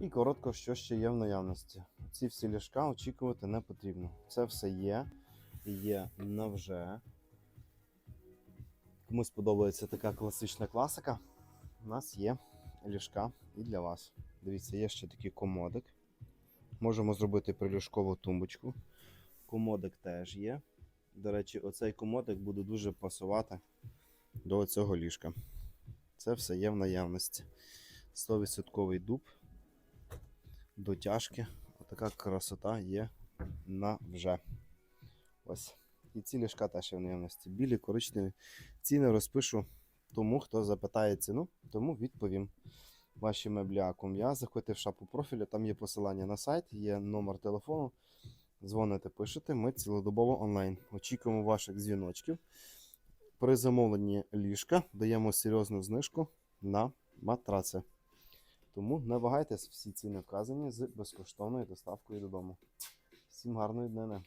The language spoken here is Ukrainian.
І коротко, що ще є в наявності. Ці всі ліжка очікувати не потрібно. Це все є. Є на вже. Комусь подобається така класична класика. У нас є ліжка і для вас. Дивіться, є ще такий комодик. Можемо зробити приліжкову тумбочку. Комодик теж є. До речі, оцей комодик буде дуже пасувати до цього ліжка. Це все є в наявності. 100% дуб, дотяжки. Отака красота є на вже. Ось. І ці ліжка теж є в наявності. Білі, коричневі. Ціни розпишу тому, хто запитає ціну, тому відповім. Ваші меблі Акум'я. Заходьте в шапку профілю, там є посилання на сайт, є номер телефону. Дзвоните, пишете, ми цілодобово онлайн. Очікуємо ваших дзвіночків. При замовленні ліжка даємо серйозну знижку на матраци. Тому не вагайтесь, всі ціни вказані з безкоштовною доставкою додому. Всім гарної днини!